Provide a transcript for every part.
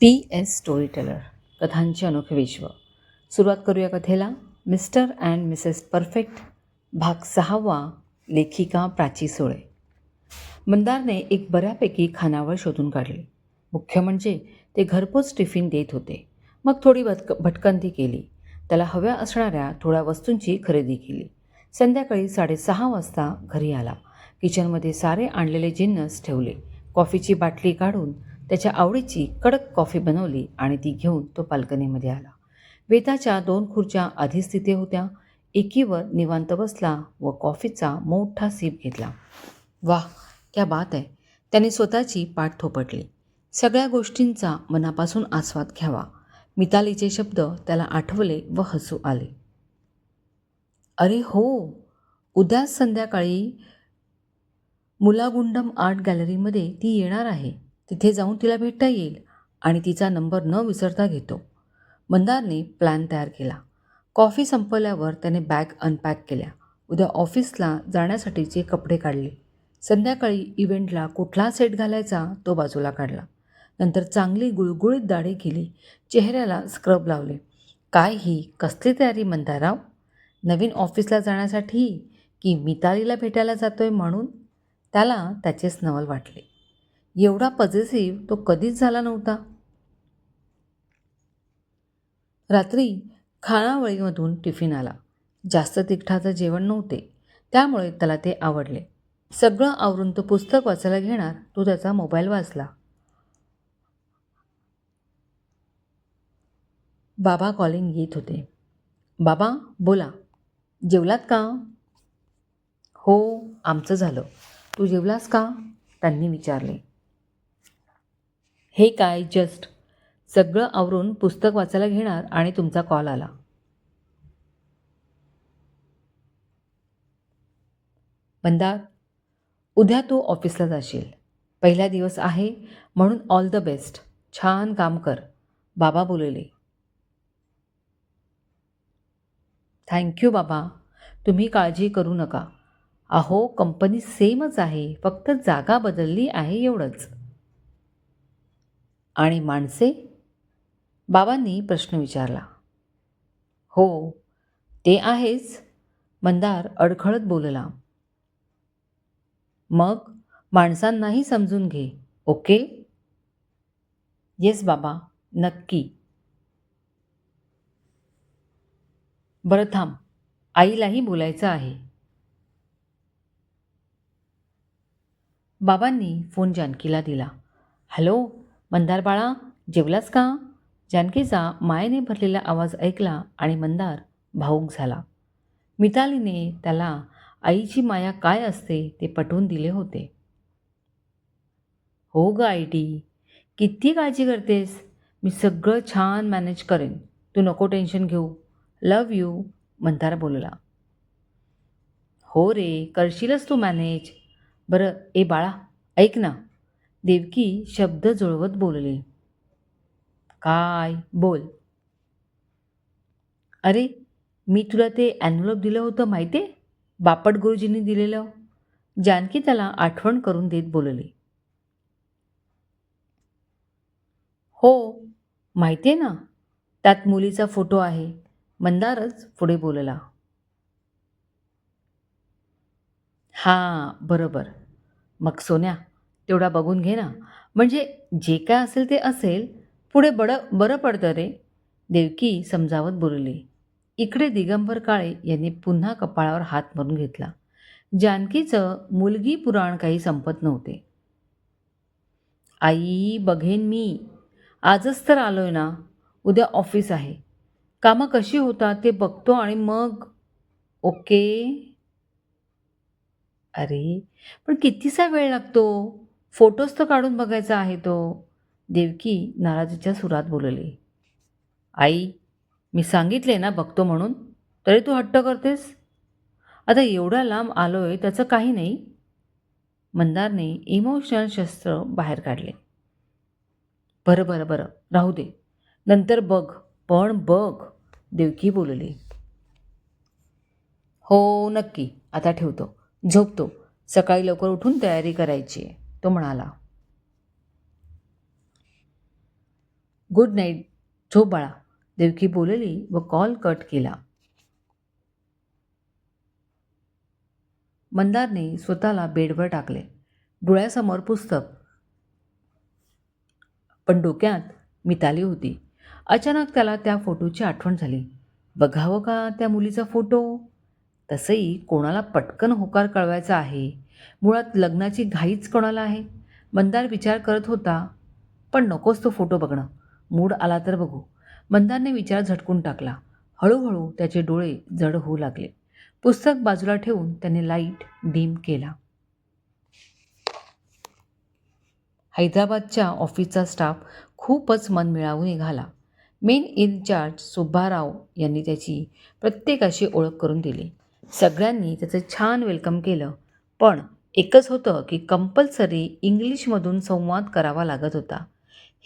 P S story teller कथांचे अनोखे विश्व. सुरुवात करूया कथेला. मिस्टर अँड मिसेस परफेक्ट भाग सहावा लेखिका प्राची सोळे. मंदारने एक बऱ्यापैकी खानावळ शोधून काढली. मुख्य म्हणजे ते घरपोच टिफिन देत होते. मग थोडी भटक भटकंती केली. त्याला हव्या असणाऱ्या थोड्या वस्तूंची खरेदी केली. संध्याकाळी साडेसहा वाजता घरी आला. किचनमध्ये सारे आणलेले जिन्नस ठेवले. कॉफीची बाटली काढून त्याच्या आवडीची कडक कॉफी बनवली आणि ती घेऊन तो बाल्कनीमध्ये आला. वेताच्या दोन खुर्च्या आधीच तिथे होत्या. एकीवर निवांत बसला व कॉफीचा मोठा सीप घेतला. वाह क्या बात आहे त्याने स्वतःची पाठ थोपटली. सगळ्या गोष्टींचा मनापासून आस्वाद घ्यावा. मितालीचे शब्द त्याला आठवले व हसू आले. अरे हो उद्या संध्याकाळी मुलागुंडम आर्ट गॅलरीमध्ये ती येणार आहे. तिथे जाऊन तिला भेटता येईल आणि तिचा नंबर न विसरता घेतो. मंदारने प्लॅन तयार केला. कॉफी संपवल्यावर त्याने बॅग अनपॅक केल्या. उद्या ऑफिसला जाण्यासाठीचे कपडे काढले. संध्याकाळी इव्हेंटला कुठला सेट घालायचा तो बाजूला काढला. नंतर चांगली गुळगुळीत दाढी केली. चेहऱ्याला स्क्रब लावले. काय ही? कसली तयारी मंदाराव? नवीन ऑफिसला जाण्यासाठी की मितालीला भेटायला जातोय म्हणून? त्याला त्याचेच नवल वाटले. एवढा पजेसिव्ह तो कधीच झाला नव्हता. रात्री खाणावळीमधून टिफिन आला. जास्त तिखटाचं जेवण नव्हते. त्यामुळे त्याला ते आवडले. सगळं आवरून तो पुस्तक वाचायला घेणार तो त्याचा मोबाईल वाचला. बाबा कॉलिंग येत होते. बाबा बोला. जेवलात का? हो आमचं झालं. तू जेवलास का? त्यांनी विचारले. हे काय जस्ट सगळं आवरून पुस्तक वाचायला घेणार आणि तुमचा कॉल आला. मंदार उद्या तू ऑफिसला जाशील. पहिला दिवस आहे म्हणून ऑल द बेस्ट छान काम कर. बाबा बोलले. थँक्यू बाबा. तुम्ही काळजी करू नका. अहो कंपनी सेमच आहे. फक्त जागा बदलली आहे एवढंच. आणि माणसे बाबांनी प्रश्न विचारला. हो ते आहेच मंदार अडखळत बोलला. मग माणसांनाही समजून घे ओके? येस बाबा नक्की. बरं थांब आईलाही बोलायचं आहे. बाबांनी फोन जानकीला दिला. हॅलो? मंदार बाळा जेवलास का? जानकीचा मायेने भरलेला आवाज ऐकला आणि मंदार भाऊक झाला. मितालीने त्याला आईची माया काय असते ते पटवून दिले होते. हो ग आई टी किती काळजी करतेस? मी सगळं छान मॅनेज करेन. तू नको टेन्शन घेऊ. लव यू मंदार बोलला. हो रे करशीलच तू मॅनेज. बरं ए बाळा ऐक ना. देवकी शब्द जुळवत बोलले. काय? बोल. अरे मी तुला ते ॲन्व्हलप दिलं होतं माहिती आहे बापट गुरुजींनी दिलेलं. जानकी त्याला आठवण करून देत बोलले. हो माहिती आहे ना त्यात मुलीचा फोटो आहे. मंदारच पुढे बोलला. हां बरोबर. मग सोन्या तेवढा बघून घे ना. म्हणजे जे काय असेल ते असेल पुढे बडं बरं पडतं रे देवकी समजावत बोलली. इकडे दिगंबर काळे यांनी पुन्हा कपाळावर हात मारून घेतला. जानकीचं मुलगी पुराण काही संपत नव्हते. आई बघेन मी. आजच तर आलो आहे ना. उद्या ऑफिस आहे. कामं कशी होतात ते बघतो आणि मग? ओके. अरे पण कितीसा वेळ लागतो? फोटोज तर काढून बघायचा आहे तो. देवकी नाराजीच्या सुरात बोलली. आई मी सांगितले ना बघतो म्हणून तरी तू हट्ट करतेस? आता एवढ्या लांब आलोय त्याचं काही नाही. मंदारने इमोशनल शस्त्र बाहेर काढले. बरं बरं बरं राहू दे. नंतर बघ पण बघ देवकी बोलली. हो नक्की. आता ठेवतो. झोपतो. सकाळी लवकर उठून तयारी करायची आहे. तो म्हणाला गुड नाईट झोप बाळा. देवकी बोलली व कॉल कट केला. मंदारने स्वतःला बेडवर टाकले. डोळ्यासमोर पुस्तक. पण डोक्यात मिताली होती. अचानक त्याला त्या फोटोची आठवण झाली. बघावं का त्या मुलीचा फोटो? तसंही कोणाला पटकन होकार कळवायचा आहे? मुळात लग्नाची घाईच कोणाला आहे? मंदार विचार करत होता पण नकोच तो फोटो बघणं. मूड आला तर बघू. मंदारने विचार झटकून टाकला. हळूहळू त्याचे डोळे जड होऊ लागले. पुस्तक बाजूला ठेवून त्याने लाइट डीम केला. हैदराबादच्या ऑफिसचा स्टाफ खूपच मन मिळावून निघाला. मेन इन्चार्ज सुब्बाराव यांनी त्याची प्रत्येकाशी ओळख करून दिली. सगळ्यांनी त्याचं छान वेलकम केलं. पण एकच होतं की कंपल्सरी इंग्लिशमधून संवाद करावा लागत होता.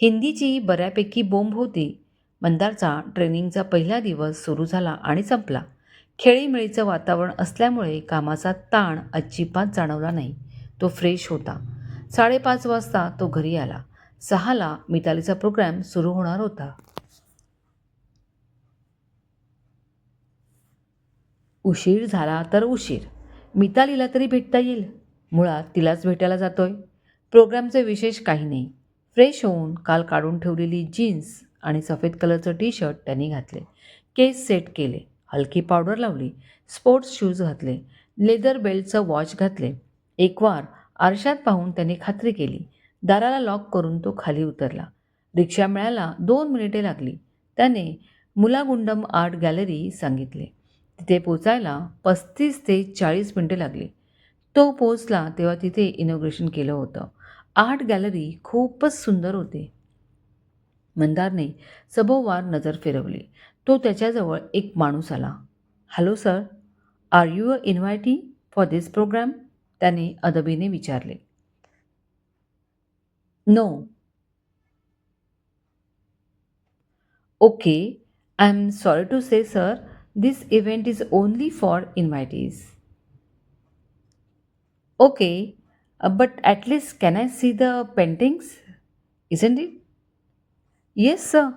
हिंदीची बऱ्यापैकी बोंब होती. मंदारचा ट्रेनिंगचा पहिला दिवस सुरू झाला आणि संपला. खेळीमेळीचं वातावरण असल्यामुळे कामाचा ताण अजिबात जाणवला नाही. तो फ्रेश होता. साडेपाच वाजता तो घरी आला. सहाला मितालीचा प्रोग्रॅम सुरू होणार होता. उशीर झाला तर उशीर. मितालीला तरी भेटता येईल. मुळात तिलाच भेटायला जातोय. प्रोग्रामचे विशेष काही नाही. फ्रेश होऊन काल काढून ठेवलेली जीन्स आणि सफेद कलरचं टी शर्ट त्यांनी घातले. केस सेट केले. हलकी पावडर लावली. स्पोर्ट्स शूज घातले. लेदर बेल्टचं वॉच घातले. एकवार आरशात पाहून त्याने खात्री केली. दाराला लॉक करून तो खाली उतरला. रिक्षा मिळायला दोन मिनिटे लागली. त्याने मुलागुंडम आर्ट गॅलरी सांगितले. तिथे पोचायला पस्तीस ते चाळीस मिनटं लागली. तो पोचला तेव्हा तिथे इनॉग्रेशन केलं होतं. आर्ट गॅलरी खूपच सुंदर होते. मंदारने सभोवार नजर फिरवली. तो त्याच्याजवळ एक माणूस आला. Hello sir. Are you a invitee for this program? त्याने अदबीने विचारले. No. Okay. I am sorry to say sir. This event is only for Okay, uh, okay but at can I see the paintings paintings? Isn't it? Sir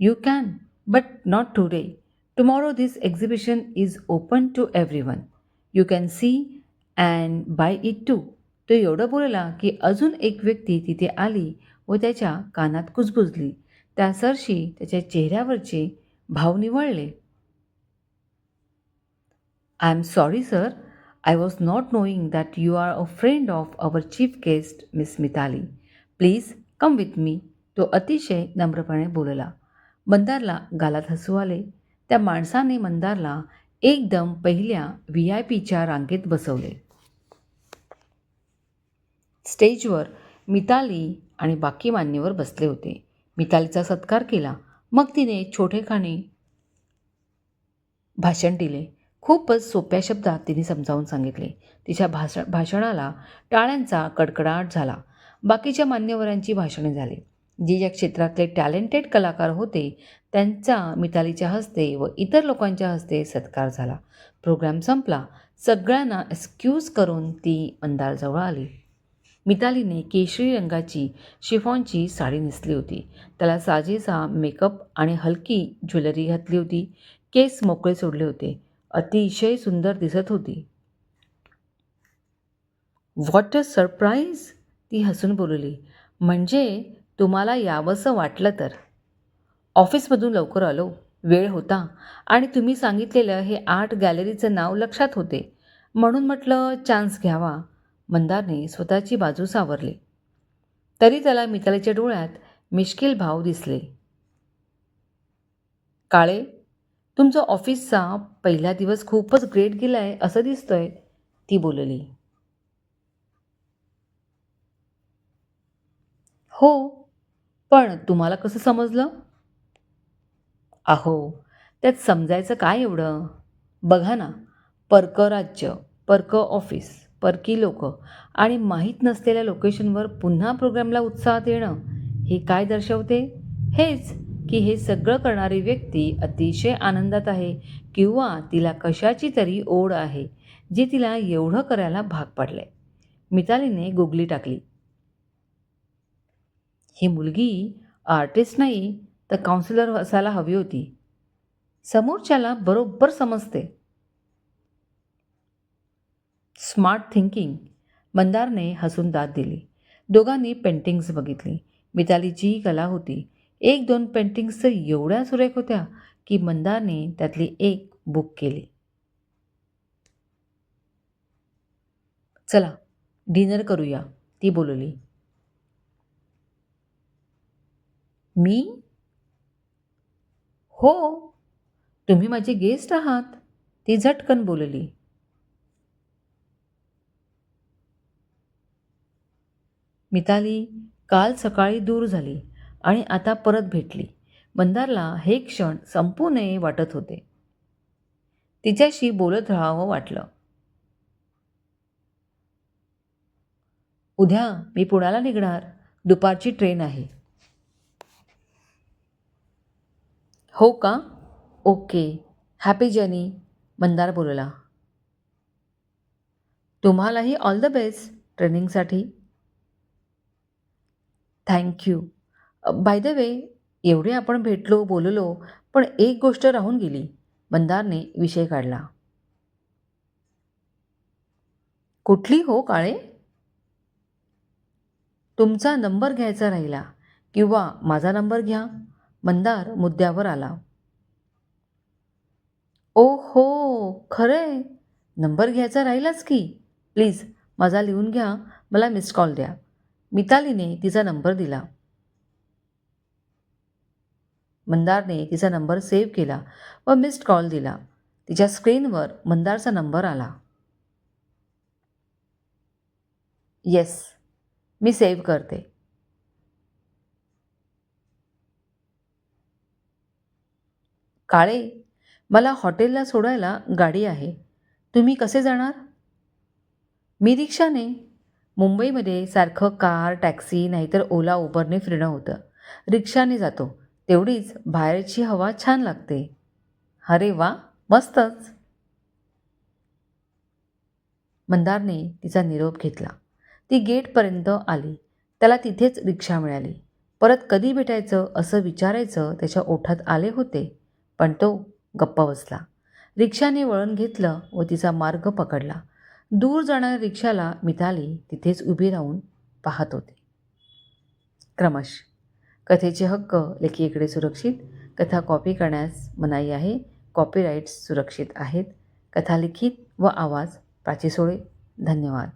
you can but not not today. This exhibition is open to to everyone. You can see and buy it too तो एवढं बोलला की अजून एक व्यक्ती तिथे आली व त्याच्या कानात कुजबुजली त्या सरशी त्याच्या चेहऱ्यावरचे भाव निवळले I am sorry sir I was not knowing that you are a friend of our chief guest miss Mitali please come with me तो अतिशय नम्रपणे बोलला. मंदारला गालात हसू आले. त्या माणसाने मंदारला एकदम पहिल्या व्ही आय पीच्या रांगेत बसवले. स्टेजवर मिताली आणि बाकी मान्यवर बसले होते. मितालीचा सत्कार केला. मग तिने छोटेखाने भाषण दिले. खूपच सोप्या शब्दात तिने समजावून सांगितले. तिच्या भाषा भाषणाला टाळ्यांचा कडकडाट झाला. बाकीच्या मान्यवरांची भाषणे झाली. जे या क्षेत्रातले टॅलेंटेड कलाकार होते त्यांचा मितालीच्या हस्ते व इतर लोकांच्या हस्ते सत्कार झाला. प्रोग्राम संपला. सगळ्यांना एक्सक्यूज करून ती अंधारजवळ आली. मितालीने केशरी रंगाची शिफॉनची साडी नेसली होती. त्याला साजेसा मेकअप आणि हलकी ज्वेलरी घातली होती. केस मोकळे सोडले होते. अतिशय सुंदर दिसत होती. व्हॉट अ सरप्राईज ती हसून बोलली. म्हणजे तुम्हाला यावंसं वाटलं तर. ऑफिसमधून लवकर आलो. वेळ होता आणि तुम्ही सांगितलेलं हे आर्ट गॅलरीचं नाव लक्षात होते. म्हणून म्हटलं चान्स घ्यावा. मंदारने स्वतःची बाजू सावरली. तरी त्याला मितालीच्या डोळ्यात मिश्किल भाव दिसले. काळे तुमचा ऑफिसचा पहिला दिवस खूपच ग्रेट गेला आहे असं दिसतंय ती बोलली. हो पण तुम्हाला कसं समजलं? अहो त्यात समजायचं काय एवढं? बघा ना परक राज्य परक ऑफिस परकी लोक आणि माहीत नसलेल्या लोकेशनवर पुन्हा प्रोग्रामला उत्साहात येणं हे काय दर्शवते? हेच. की हे सगळं करणारी व्यक्ती अतिशय आनंदात आहे किंवा तिला कशाची तरी ओढ आहे जी तिला एवढं करायला भाग पडले मितालीने गुगली टाकली. ही मुलगी आर्टिस्ट नाही तर काउन्सिलर असायला हवी होती. समोरच्याला बरोबर समजते. स्मार्ट थिंकिंग मंदारने हसून दाद दिली. दोघांनी पेंटिंग्स बघितली. मितालीचीही कला होती. एक दोन पेंटिंग्स तर एवढ्या सुरेख होत्या की मंदारने त्यातली एक बुक केली. चला डिनर करूया ती बोलवली मी? हो. तुम्ही माझे गेस्ट आहात ती झटकन बोलली. मिताली काल सकाळी दूर झाली. आणि आता परत भेटली. मंदारला हे क्षण संपू नये वाटत होते. तिच्याशी बोलत राहावं वाटलं. उद्या मी पुण्याला निघणार. दुपारची ट्रेन आहे. हो का? ओके. हॅपी जर्नी मंदार बोलला. तुम्हालाही ऑल द बेस्ट ट्रेनिंगसाठी. Thank you by the way एवढे आपण भेटलो बोललो पण एक गोष्ट राहून गेली. मंदारने विषय काढला. कुठली हो काळे? तुमचा नंबर घ्यायचा राहिला किंवा माझा नंबर घ्या. मंदार मुद्द्यावर आला. ओ हो खरंय. नंबर घ्यायचा राहिलाच की. प्लीज माझा लिहून घ्या. मला मिस कॉल द्या. मितालीने तिचा नंबर दिला. मंदारने तिचा नंबर सेव्ह केला व मिस्ड कॉल दिला. तिच्या स्क्रीनवर मंदारचा नंबर आला. येस मी सेव्ह करते. काळे मला हॉटेलला सोडायला गाडी आहे. तुम्ही कसे जाणार? मी रिक्षाने. मुंबईमध्ये सारखं कार टॅक्सी नाहीतर ओला उबरने फिरणं होतं. रिक्षाने जातो. तेवढीच बाहेरची हवा छान लागते. अरे वा मस्तच. मंदारने तिचा निरोप घेतला. ती गेटपर्यंत आली. त्याला तिथेच रिक्षा मिळाली. परत कधी भेटायचं असं विचारायचं त्याच्या ओठात आले होते पण तो गप्प बसला. रिक्षाने वळण घेतलं व तिचा मार्ग पकडला. दूर जाणाऱ्या रिक्षाला मिताली तिथेच उभी राहून पाहत होते. क्रमश कथेचे हक्क लेखीकडे सुरक्षित कथा कॉपी करण्यास मनाई आहे कॉपीराईट्स सुरक्षित आहेत. कथा लिखित व आवाज प्राची सोळे. धन्यवाद.